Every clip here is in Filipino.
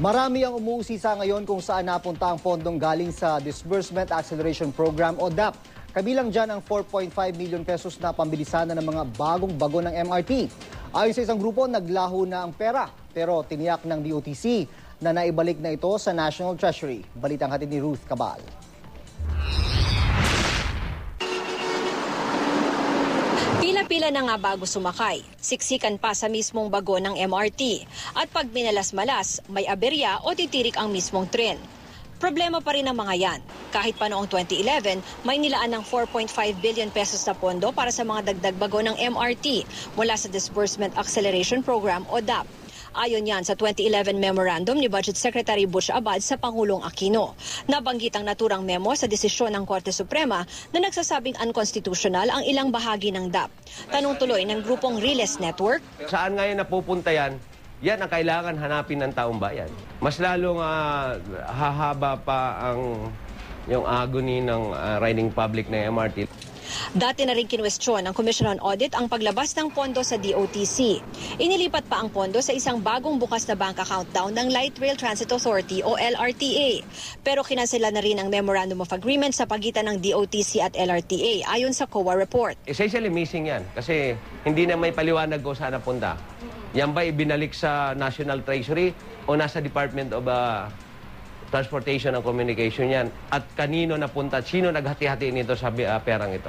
Marami ang umuusisa ngayon kung saan napunta ang pondong galing sa Disbursement Acceleration Program o DAP. Kabilang dyan ang 4.5 million pesos na pambilisan ng mga bagong bago ng MRT. Ayon sa isang grupo, naglaho na ang pera pero tiniyak ng DOTC na naibalik na ito sa National Treasury. Balitang hatid ni Ruth Cabal. Pila-pila na nga bago sumakay. Siksikan pa sa mismong bago ng MRT. At pag minalas-malas, may aberya o titirik ang mismong tren. Problema pa rin ang mga yan. Kahit pa noong 2011, may nilaan ng 4.5 billion pesos na pondo para sa mga dagdag bago ng MRT mula sa Disbursement Acceleration Program o DAP. Ayon yan sa 2011 memorandum ni Budget Secretary Butch Abad sa Pangulong Aquino. Nabanggit ang naturang memo sa desisyon ng Korte Suprema na nagsasabing unconstitutional ang ilang bahagi ng DAP. Tanong tuloy ng grupong Riles Network, Saan ngayon napupunta yan? Yan ang kailangan hanapin ng taong bayan. Mas lalong ah, hahaba pa ang yung agony ng ah, riding public na MRT. Dati na rin kinwestiyon ng Commission on Audit ang paglabas ng pondo sa DOTC. Inilipat pa ang pondo sa isang bagong bukas na bank account daw ng Light Rail Transit Authority o LRTA. Pero kinansela na rin ang Memorandum of Agreement sa pagitan ng DOTC at LRTA ayon sa COA report. Essentially missing yan kasi hindi na may paliwanag kung saan napunta. Yan ba ibinalik sa National Treasury o nasa Department of ah, Transportation and Communication yan? At kanino napunta? Sino naghati-hati nito sa ah, perang ito?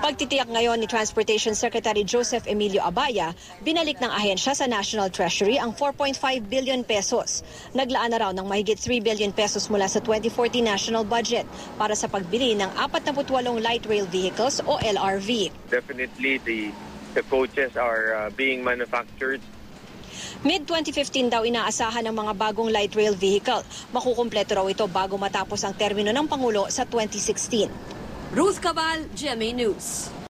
Pagtitiyak ngayon ni Transportation Secretary Joseph Emilio Abaya, binalik ng ahensya sa National Treasury ang 4.5 billion pesos. Naglaan na raw ng mahigit 3 billion pesos mula sa 2040 national budget para sa pagbili ng 48 light rail vehicles o LRV. definitely the the coaches are uh, being manufactured Mid-2015 daw inaasahan ng mga bagong light rail vehicle. Makukumpleto raw ito bago matapos ang termino ng Pangulo sa 2016. Ruth Cabal, GMA News.